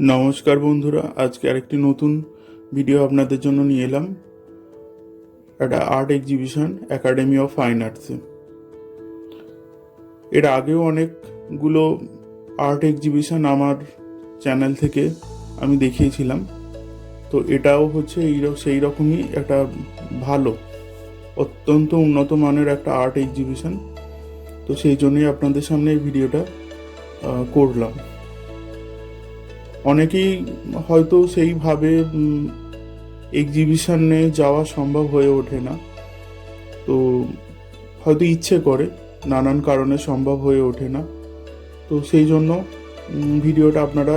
নমস্কার বন্ধুরা, আজকে আরেকটি নতুন ভিডিও আপনাদের জন্য নিয়ে এলাম। একটা art exhibition academy of fine আর্টসে এর আগেও অনেকগুলো আর্ট এক্সিবিশন আমার চ্যানেল থেকে আমি দেখিয়েছিলাম। তো এটাও হচ্ছে এই সেই রকমই একটা ভালো, অত্যন্ত উন্নত মানের একটা আর্ট এক্সিবিশন তো সেই জন্যই আপনাদের সামনে এই ভিডিওটা করলাম। অনেকেই হয়তো সেইভাবে এক্সিবিশনে যাওয়া সম্ভব হয়ে ওঠে না। তো হয়তো ইচ্ছে করে, নানান কারণে সম্ভব হয়ে ওঠে না। তো সেই জন্য ভিডিওটা আপনারা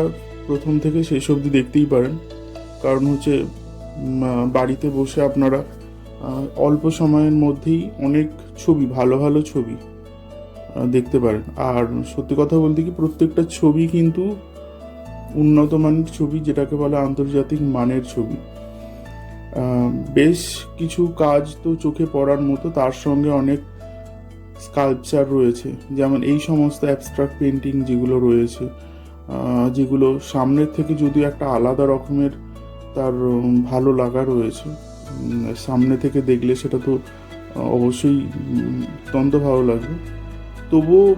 প্রথম থেকে শেষ অবধি দেখতেই পারেন। কারণ হচ্ছে বাড়িতে বসে আপনারা অল্প সময়ের মধ্যেই অনেক ছবি, ভালো ভালো ছবি দেখতে পারেন। আর সত্যি কথা বলতে কি, প্রত্যেকটা ছবি কিন্তু উন্নত মানের ছবি, যেটাকে বলে আন্তর্জাতিক মানের ছবি। বেশ কিছু কাজ তো চোখে পড়ার মতো, তার সঙ্গে অনেক স্কাল্পচার রয়েছে। যেমন এই সমস্ত অ্যাবস্ট্রাক্ট পেন্টিং যেগুলো রয়েছে যেগুলো সামনের থেকে যদিও একটা আলাদা রকমের তার ভালো লাগা রয়েছে। সামনে থেকে দেখলে সেটা তো অবশ্যই অত্যন্ত ভালো লাগবে। তবুও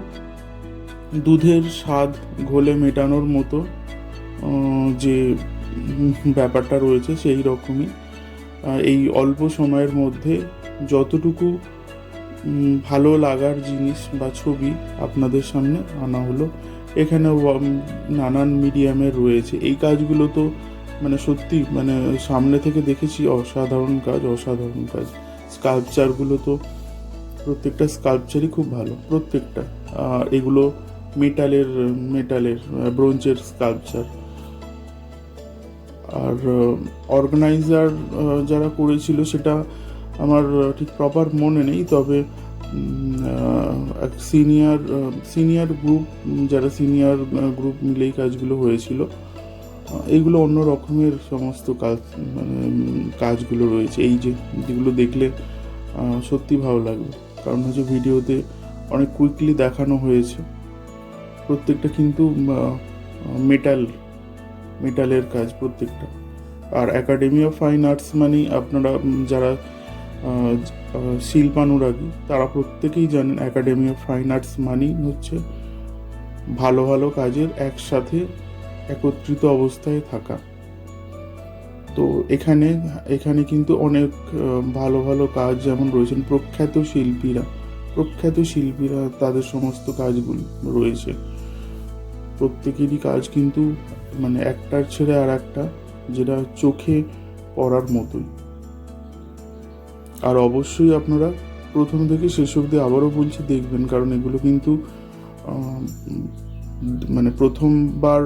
দুধের স্বাদ ঘোলে মেটানোর মতো যে ব্যাপারটা রয়েছে সেই রকমই। এই অল্প সময়ের মধ্যে যতটুকু ভালো লাগার জিনিস বা ছবি আপনাদের সামনে আনা হলো এখানে নানান মিডিয়ামের রয়েছে। এই কাজগুলো তো মানে সত্যি মানে সামনে থেকে দেখেছি অসাধারণ কাজ অসাধারণ কাজ। স্কাল্পচারগুলো তো প্রত্যেকটা স্কাল্পচারই খুব ভালো, প্রত্যেকটা। এগুলো মেটালের মেটালের ব্রোঞ্জের স্কাল্পচার। আর অর্গানাইজার যারা করেছিল সেটা আমার ঠিক প্রপার মনে নেই, তবে এক সিনিয়র সিনিয়র গ্রুপ যারা সিনিয়র গ্রুপ মিলেই কাজগুলো হয়েছিল এইগুলো অন্য রকমের সমস্ত কাজ মানে কাজগুলো রয়েছে। এই যে, যেগুলো দেখলে সত্যি ভালো লাগবে। কারণ হচ্ছে ভিডিওতে অনেক কুইকলি দেখানো হয়েছে। প্রত্যেকটা কিন্তু মেটাল মেটালের কাজ প্রত্যেকটা। আর একাডেমি অফ ফাইন আর্টস মানে আপনারা যারা শিল্পানুরাগী, তারা প্রত্যেকেই জানেন একাডেমি অফ ফাইন আর্টস মানেই হচ্ছে ভালো ভালো কাজের একসাথে একত্রিত অবস্থায় থাকা। তো এখানে এখানে কিন্তু অনেক ভালো ভালো কাজ যেমন রয়েছেন প্রখ্যাত শিল্পীরা প্রখ্যাত শিল্পীরা তাদের সমস্ত কাজগুলো রয়েছে। প্রত্যেকেরই কাজ কিন্তু মানে একটার ছেড়ে আর একটা, যেটা চোখে পড়ার মতোই। আর অবশ্যই আপনারা প্রথম থেকে শেষ অবধি আবারও বলছি, দেখবেন, কারণ এগুলো কিন্তু মানে প্রথমবার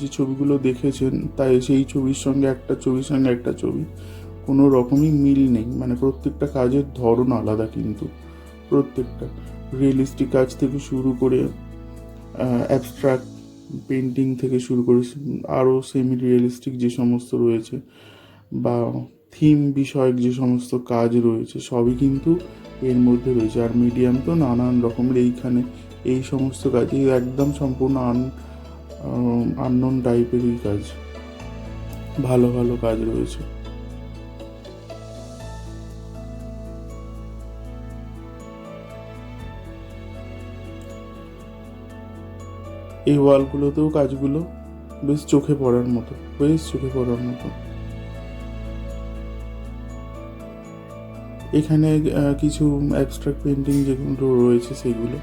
যে ছবিগুলো দেখেছেন, তাই সেই ছবির সঙ্গে একটা ছবির সঙ্গে একটা ছবি, কোনো রকমই মিল নেই। মানে প্রত্যেকটা কাজের ধরন আলাদা কিন্তু, প্রত্যেকটা। রিয়েলিস্টিক কাজ থেকে শুরু করে অ্যাবস্ট্রাক্ট পেন্টিং থেকে শুরু করে আরও সেমি রিয়েলিস্টিক যে সমস্ত রয়েছে বা থিম বিষয়ক যে সমস্ত কাজ রয়েছে, সবই কিন্তু এর মধ্যে রয়েছে। আর মিডিয়াম তো নানান রকমের, এইখানে এই সমস্ত কাজ একদম সম্পূর্ণ আন আননোন টাইপেরই কাজ। ভালো ভালো কাজ রয়েছে। এই ওয়ালগুলোতেও কাজগুলো বেশ চোখে পড়ার মতো, বেশ চোখে পড়ার মতো। এখানে কিছু অ্যাবস্ট্রাক্ট পেন্টিং যেগুলো রয়েছে সেগুলো।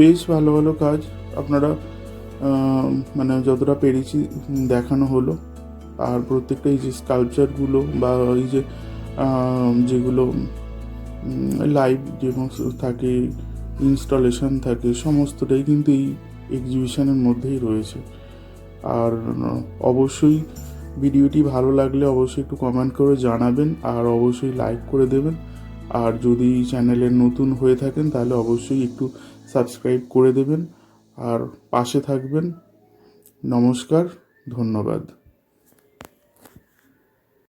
বেশ ভালো ভালো কাজ, আপনারা মানে যতটা পেরেছি দেখানো হলো। আর প্রত্যেকটা এই যে স্কাল্পচারগুলো বা এই যে যেগুলো লাইভ ডেমো থাকে ইনস্টলেশন থাকে, সমস্তটাই কিন্তু এই এক্সিবিশনের মধ্যেই রয়েছে। আর অবশ্যই ভিডিওটি ভালো লাগলে অবশ্যই একটু কমেন্ট করে জানাবেন, আর অবশ্যই লাইক করে দেবেন। আর যদি চ্যানেলের নতুন হয়ে থাকেন, তাহলে অবশ্যই একটু সাবস্ক্রাইব করে দেবেন। আর পাশে থাকবেন। নমস্কার ধন্যবাদ।